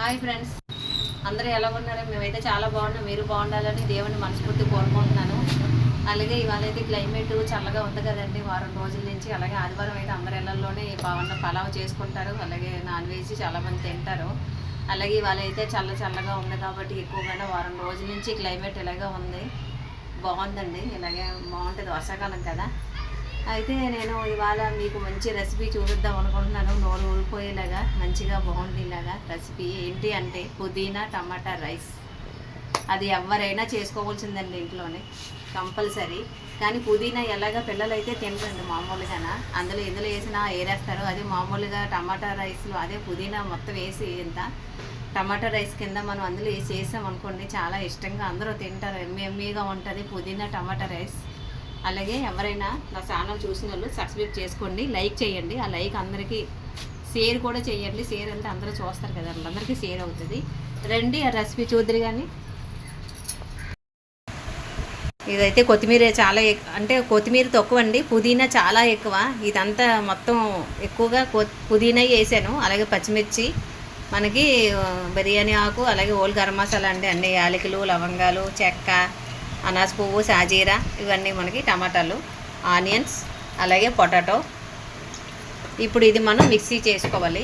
Hi friends. అందరూ ఎలా ఉన్నారు? మేమైతే చాలా బాగున్నాం. మీరు బాగుండాలని దేవుని మనస్ఫూర్తి కోరుకుంటున్నాను. అలాగే ఇవాళ అయితే క్లైమేట్ చల్లగా ఉంది కదండి. వారం రోజుల నుంచి అలాగే ఆదివారం అయితే అందరి ఇళ్ళలోనే పవన్ పలావ్ చేసుకుంటారు. అలాగే నాన్ వెజ్ చాలామంది తింటారు. అలాగే ఇవాళ అయితే చల్ల చల్లగా ఉంది కాబట్టి ఎక్కువగానే వారం రోజుల నుంచి క్లైమేట్ ఇలాగే ఉంది. బాగుందండి. ఇలాగే బాగుంటుంది వర్షాకాలం కదా. అయితే నేను ఇవాళ మీకు మంచి రెసిపీ చూపిద్దాం అనుకుంటున్నాను. నోరు ఊరిపోయేలాగా మంచిగా బాగుండేలాగా రెసిపీ ఏంటి అంటే పుదీనా టమాటా రైస్. అది ఎవరైనా చేసుకోవాల్సిందండి ఇంట్లోనే కంపల్సరీ. కానీ పుదీనా ఎలాగ పిల్లలు అయితే తినరండి మామూలుగానా? అందులో ఎందులో వేసినా ఏరేస్తారు అదే మామూలుగా టమాటా రైస్లో అదే పుదీనా మొత్తం వేసి ఇంత టమాటా రైస్ కింద మనం అందులో వేసి వేసాం అనుకోండి చాలా ఇష్టంగా అందరూ తింటారు. ఎమ్మెమ్మీగా ఎమ్మిగా ఉంటుంది పుదీనా టమాటా రైస్. అలాగే ఎవరైనా నా ఛానల్ చూసిన వాళ్ళు సబ్స్క్రైబ్ చేసుకోండి లైక్ చేయండి. ఆ లైక్ అందరికీ షేర్ కూడా చేయండి. షేర్ అంటే అందరూ చూస్తారు కదా అందరికీ షేర్ అవుతుంది. రండి ఆ రెసిపీ చూద్దరు కానీ ఇదైతే కొత్తిమీర చాలా ఎక్- అంటే కొత్తిమీర తక్కువ అండి. పుదీనా చాలా ఎక్కువ. ఇదంతా మొత్తం ఎక్కువగా పుదీనా వేసాను. అలాగే పచ్చిమిర్చి మనకి బిర్యానీ ఆకు అలాగే ఓల్ గరం మసాలా అండి. అన్ని యాలకులు లవంగాలు చెక్క అనాస పువ్వు సాజీరా ఇవన్నీ మనకి టమాటాలు ఆనియన్స్ అలాగే పొటాటో. ఇప్పుడు ఇది మనం మిక్సీ చేసుకోవాలి.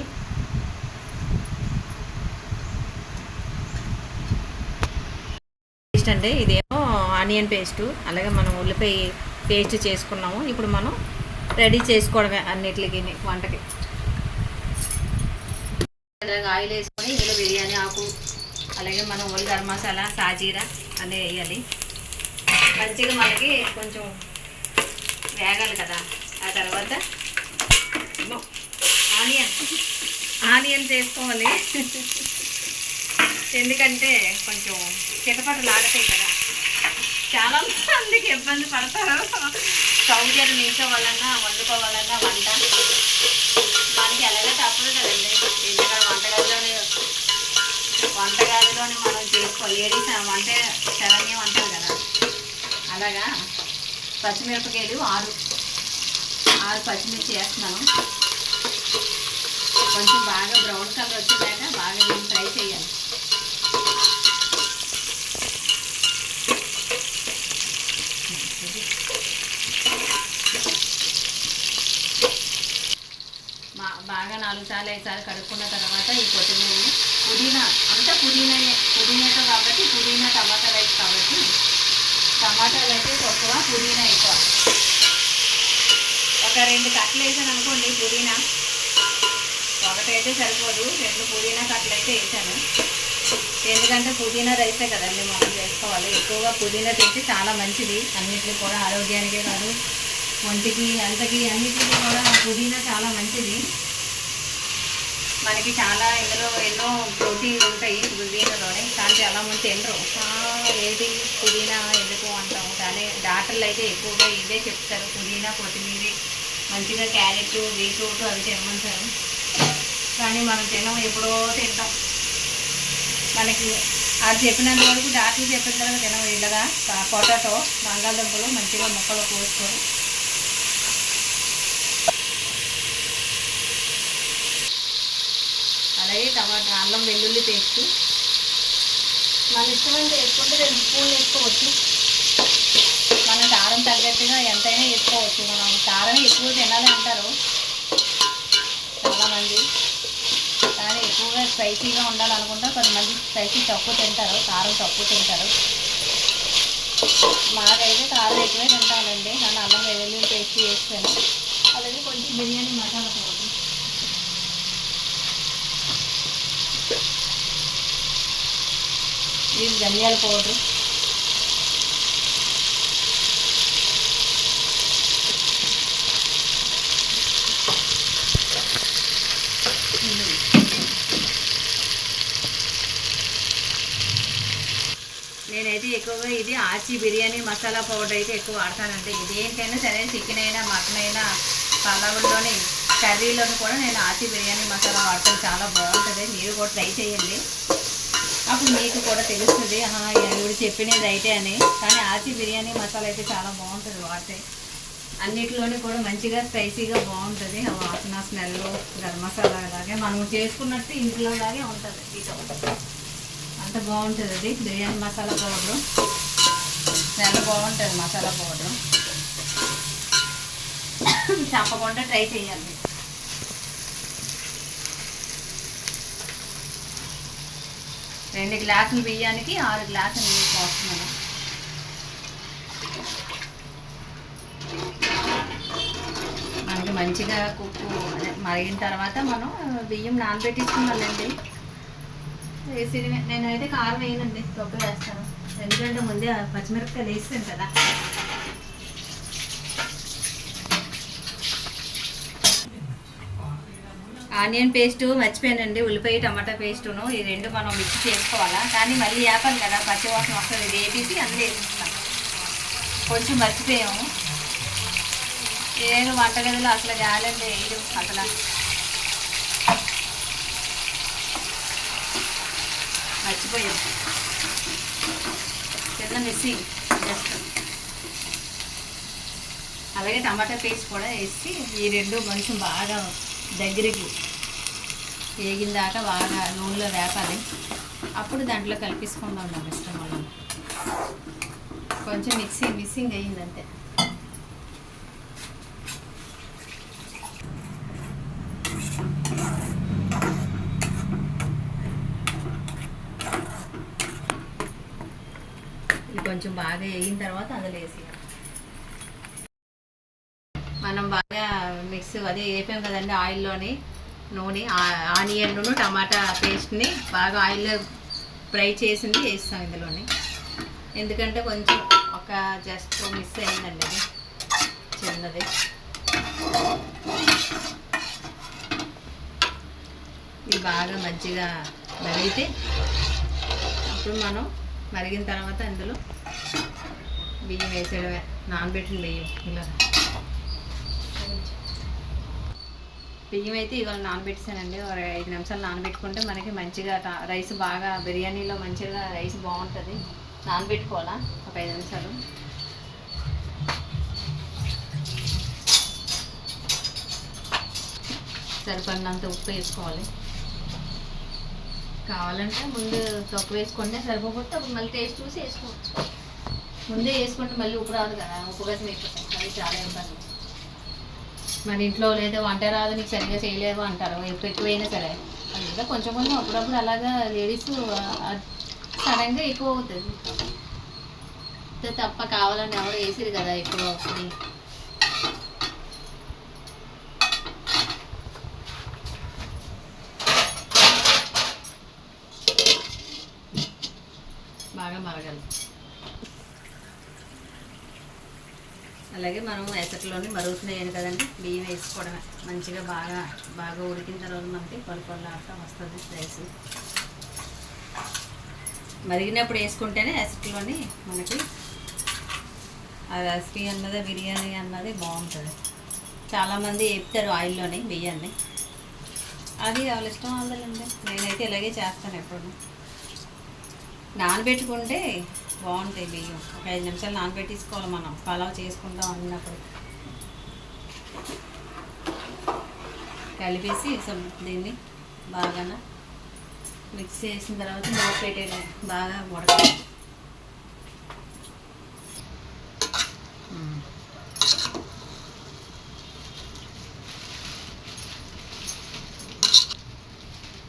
పేస్ట్ అంటే ఇదేమో ఆనియన్ పేస్ట్ అలాగే మనం ఉల్లిపాయ పేస్ట్ చేసుకున్నాము. ఇప్పుడు మనం రెడీ చేసుకోవడమే అన్నిటికి వంటకి. ఆయిల్ వేసుకొని ఇందులో బిర్యానీ ఆకు అలాగే మనం ఉల్లి గరం మసాలా సాజీరా అన్నీ వేయాలి. మంచిగా మనకి కొంచెం వేగాలి కదా. ఆ తర్వాత ఆనియన్. ఆనియన్ చేసుకోవాలి. ఎందుకంటే కొంచెం చిటపటలు ఆడతాయి కదా. చాలా మందికి ఇబ్బంది పడతారు. స్టవ్ దగ్గర నిల్చోవాలన్నా వండుకోవాలన్నా వంట మనకి ఎలాగో తప్పదు కదండి ఎందుకంటే వంటగదిలోనే వంటగదిలోనే మనం చేసుకోవాలి లేడీస్ వంట శరణ్యం అంటారు కదా అలాగా పచ్చిమిరపకాయలు ఆరు ఆరు పచ్చిమిర్చి వేస్తున్నాను. కొంచెం బాగా బ్రౌన్ కలర్ వచ్చేదాకా బాగా మేము ఫ్రై చేయాలి. బాగా నాలుగు సార్లు ఐదు సార్లు కడుక్కున్న తర్వాత ఈ కొత్తిమీర పుదీనా అంతా పుదీనా పుదీనాతో కాబట్టి పుదీనా టమాటా టమాటాలు అయితే తక్కువ పుదీనా ఎక్కువ. ఒక రెండు కట్టలు వేసాను అనుకోండి పుదీనా. ఒకటైతే సరిపోదు రెండు పుదీనా కట్టలు అయితే వేసాను. ఎందుకంటే పుదీనా రైసే కదండి మనం చేసుకోవాలి. ఎక్కువగా పుదీనా తింటే చాలా మంచిది. అన్నింటికి కూడా ఆరోగ్యానికే కాదు. ఒంటికి హెల్త్కి అన్నింటికి కూడా పుదీనా చాలా మంచిది. మనకి చాలా ఇందులో ఎన్నో ప్రోటీన్ ఉంటాయి పుదీనాలోనే. కానీ చాలా మంది తినరు. ఏది పుదీనా ఎందుకు అంటాము? కానీ డాక్టర్లు అయితే ఎక్కువగా ఇవే చెప్తారు. పుదీనా కొత్తిమీర మంచిగా క్యారెట్ బీట్రూట్ అవి తినమంటారు. కానీ మనం తినం ఎప్పుడో తింటాం. మనకి అది చెప్పినంత వరకు డాక్టర్లు చెప్పిన తర్వాత తినం ఇలాగా. పొటాటో బంగాళదుంపలు మంచిగా ముక్కలు కోసుకొని అలాగే టమాటా అల్లం వెల్లుల్లి పేస్ట్. మన ఇష్టమైతే వేసుకుంటే రెండు స్పూన్లు వేసుకోవచ్చు. మన కారం తగ్గట్టుగా ఎంతైనా వేసుకోవచ్చు. మనం కారం ఎక్కువ తినాలి అంటారు. చాలామంది. కానీ ఎక్కువగా స్పైసీగా ఉండాలనుకుంటే కొంతమంది స్పైసీ తక్కువ తింటారు. కారం తక్కువ తింటారు. మాకైతే కారం ఎక్కువే తింటానండి కానీ అల్లం వెల్లుల్లి పేస్ట్ వేస్తాను అలాగే కొంచెం బిర్యానీ మసాలా పౌడర్ ఇది ధనియాల పౌడర్. నేనైతే ఎక్కువగా ఇది ఆచి బిర్యానీ మసాలా పౌడర్ అయితే ఎక్కువ వాడతానంటే ఇది ఏంటైనా సరే చికెన్ అయినా మటన్ అయినా పలావుల్లోని కర్రీలోని కూడా నేను ఆచి బిర్యానీ మసాలా వాడతాను. చాలా బాగుంటుంది. మీరు కూడా ట్రై చేయండి. అప్పుడు మీకు కూడా తెలుస్తుంది. ఆహా చెప్పినది అయితే అని. కానీ ఆచి బిర్యానీ మసాలా అయితే చాలా బాగుంటుంది వాడితే. అన్నిటిలోనే కూడా మంచిగా స్పైసీగా బాగుంటుంది. ఆ వాసన స్మెల్ గరం మసాలా అలాగే మనం చేసుకున్నట్టు ఇంట్లో లాగే ఉంటుంది. అంత బాగుంటుంది అది బిర్యానీ మసాలా పౌడరు. స్మెల్ బాగుంటుంది మసాలా పౌడరు. తప్పకుండా ట్రై చేయాలి. రెండు గ్లాసులు బియ్యానికి ఆరు గ్లాసులు నీళ్ళు పోస్తున్నాను. మనకి మంచిగా కుక్కు అదే మరిగిన తర్వాత మనం బియ్యం నానబెట్టించుకున్నానండి. వేసి నేనైతే కారం వేయనండి తొక్క వేస్తాను ఎందుకంటే ముందే పచ్చిమిరపకాయలు వేస్తాను కదా. ఆనియన్ పేస్ట్ మర్చిపోయానండి ఉల్లిపాయ టమాటా పేస్టును. ఈ రెండు మనం మిక్స్ చేసుకోవాలా? కానీ మళ్ళీ వేపాలి కదా పచ్చివాసన వస్తుంది ఇది వేపేసి అందులో వేసిస్తాం కొంచెం మర్చిపోయాము. నేను వంటగదిలో అసలు గాలండి వేయడం అసలు. మర్చిపోయాం. చిన్న మిస్సింగ్ జస్ట్. అలాగే టమాటా పేస్ట్ కూడా వేసి ఈ రెండు కొంచెం బాగా దగ్గరికి వేగిన దాకా బాగా నూనెలో వేపాలి. అప్పుడు దాంట్లో కలిపేసుకుందాం ఉన్నాం ఇష్టం వల్ల కొంచెం మిక్సీ మిక్సింగ్ అయ్యిందంతే. ఇది కొంచెం బాగా వేగిన తర్వాత అందులో వేసి మనం బాగా మిక్స్ అదే వేపాం కదండి ఆయిల్లోని నూనె ఆ- ఆనియన్ను టమాటా పేస్ట్ని బాగా ఆయిల్లో ఫ్రై చేసింది వేస్తాం ఇందులోని. ఎందుకంటే కొంచెం ఒక జస్ట్ మిస్ అయిందండి అది. చిన్నది. ఇది బాగా మంచిగా మరిగితే అప్పుడు మనం మరిగిన తర్వాత అందులో బియ్యం వేసేయడమే. నానబెట్టిన బియ్యం. ఇలా. బియ్యం అయితే ఇవాళ నానబెట్టేసానండి. ఒక ఐదు నిమిషాలు నానబెట్టుకుంటే మనకి మంచిగా రైస్ బాగా బిర్యానీలో మంచిగా రైస్ బాగుంటుంది. నానబెట్టుకోవాలా? ఒక ఐదు నిమిషాలు. సరిపడినంత ఉప్పు వేసుకోవాలి. కావాలంటే ముందు తక్కువ వేసుకుంటే సరిపోతే అప్పుడు మళ్ళీ టేస్ట్ చూసి వేసుకోవచ్చు. ముందే వేసుకుంటే మళ్ళీ ఉప్పు రాదు కదా ఉప్పు కోసం వేసుకోవచ్చు అది చాలా ఇబ్బంది. మన ఇంట్లో లేదా వంట రాదు నీకు సరిగ్గా చేయలేవు అంటారు. ఎక్కువ ఎక్కువైనా సరే. అందుకే కొంచెం కొంచెం అప్పుడప్పుడు అలాగా లేడీస్ సడన్గా ఎక్కువ అవుతుంది. తప్ప కావాలని ఎవరు వేసిరు కదా ఎక్కువ. వస్తుంది బాగా మరగాలి అలాగే మనం ఎసట్లోని మరుగుతున్నాయని కదండి. బియ్యం వేసుకోవడమే. మంచిగా బాగా బాగా ఉడికిన తర్వాత మనకి పొల వస్తుంది రైస్. మరిగినప్పుడు వేసుకుంటేనే ఎసట్లోని మనకి ఆ రెసిపీ అన్నది బిర్యానీ అన్నది బాగుంటుంది. చాలామంది వేపుతారు ఆయిల్లోని బియ్యాన్ని అది వాళ్ళ ఇష్టం వాళ్ళండి నేనైతే ఇలాగే చేస్తాను ఎప్పుడు. నానబెట్టుకుంటే బాగుంటాయి బియ్యం. ఒక ఐదు నిమిషాలు నానబెట్టేసుకోవాలి మనం. పలావ్ చేసుకుంటాం అన్నప్పుడు. కలిపేసి దీన్ని బాగా మిక్స్ చేసిన తర్వాత మూత పెట్టేది బాగా ఉడక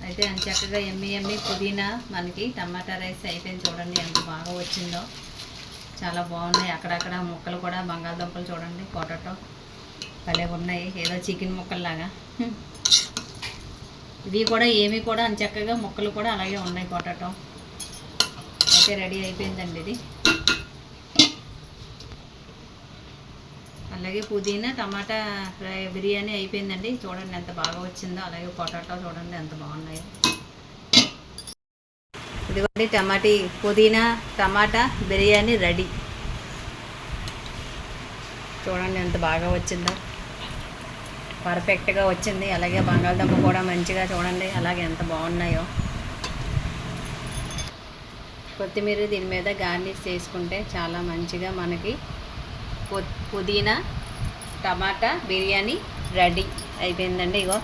అయితే అంత చక్కగా ఎమ్మి ఎమ్మి పుదీనా మనకి టమాటా రైస్ అయిపోయింది చూడండి ఎంత బాగా వచ్చిందో. చాలా బాగున్నాయి. అక్కడక్కడ ముక్కలు కూడా బంగాళదుంపలు చూడండి పొటాటో భలే ఉన్నాయి. ఏదో చికెన్ ముక్కల్లాగా. ఇవి కూడా ఏమి కూడా అని చక్కగా ముక్కలు కూడా అలాగే ఉన్నాయి పొటాటో. అయితే రెడీ అయిపోయిందండి ఇది. అలాగే పుదీనా టమాటా ఫ్రై బిర్యానీ అయిపోయిందండి. చూడండి ఎంత బాగా వచ్చిందో. అలాగే పొటాటో చూడండి ఎంత బాగున్నాయో. ఇదిగోండి టమాటీ పుదీనా టమాటా బిర్యానీ రెడీ. చూడండి ఎంత బాగా వచ్చిందో. పర్ఫెక్ట్గా వచ్చింది. అలాగే బంగాళదుంప కూడా మంచిగా చూడండి. అలాగే ఎంత బాగున్నాయో. కొత్తిమీర దీని మీద గార్నిష్ చేసుకుంటే చాలా మంచిగా మనకి పు- పుదీనా టమాటా బిర్యానీ రెడీ అయిపోయిందండి ఇగో.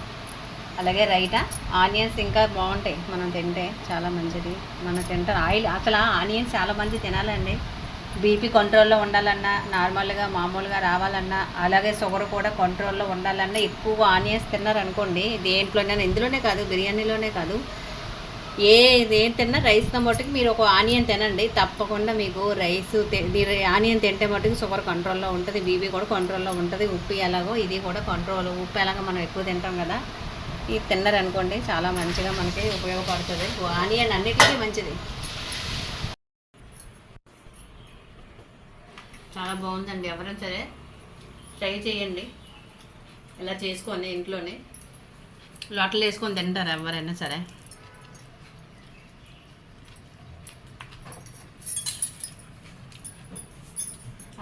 అలాగే రైటా ఆనియన్స్ ఇంకా బాగుంటాయి. మనం తింటే చాలా మంచిది. మనం తింటాం. ఆయిల్ అసలు ఆనియన్స్ చాలా మంది తినాలండి. బీపీ కంట్రోల్లో ఉండాలన్నా నార్మల్గా మామూలుగా రావాలన్నా అలాగే షుగర్ కూడా కంట్రోల్లో ఉండాలన్నా ఎక్కువ ఆనియన్స్ తిన్నారనుకోండి దేంట్లోనే ఇందులోనే కాదు బిర్యానీలోనే కాదు ఏ ఏం తిన్నా రైస్తో మట్టుకు మీరు ఒక ఆనియన్ తినండి తప్పకుండా మీకు రైస్ ఆనియన్ తింటే మట్టుకు షుగర్ కంట్రోల్లో ఉంటుంది బీపీ కూడా కంట్రోల్లో ఉంటుంది ఉప్పు ఎలాగో ఇది కూడా కంట్రోల్ ఉప్పు ఎలాగో మనం ఎక్కువ తింటాం కదా ఇది తిన్నారనుకోండి చాలా మంచిగా మనకి ఉపయోగపడుతుంది. ఆనియన్ అన్నిటికీ మంచిది. చాలా బాగుందండి. ఎవరైనా సరే ట్రై చేయండి. ఇలా చేసుకొని ఇంట్లోనే లొట్టలు వేసుకొని తింటారు ఎవరైనా సరే?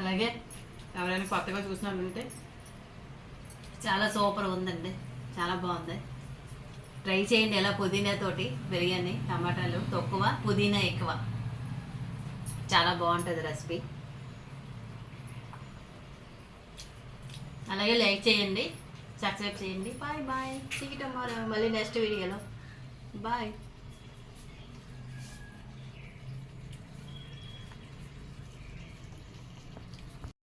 అలాగే ఎవరైనా కొత్తగా చూసినట్టుంటే చాలా సూపర్ ఉందండి. చాలా బాగుంది. ట్రై చేయండి ఎలా పుదీనా తోటి బిర్యానీ టమాటాలు తక్కువ పుదీనా ఎక్కువ. చాలా బాగుంటుంది రెసిపీ. అలాగే లైక్ చేయండి సబ్స్క్రైబ్ చేయండి. Bye bye. సీ టుమారో మళ్ళీ నెక్స్ట్ వీడియోలో బాయ్.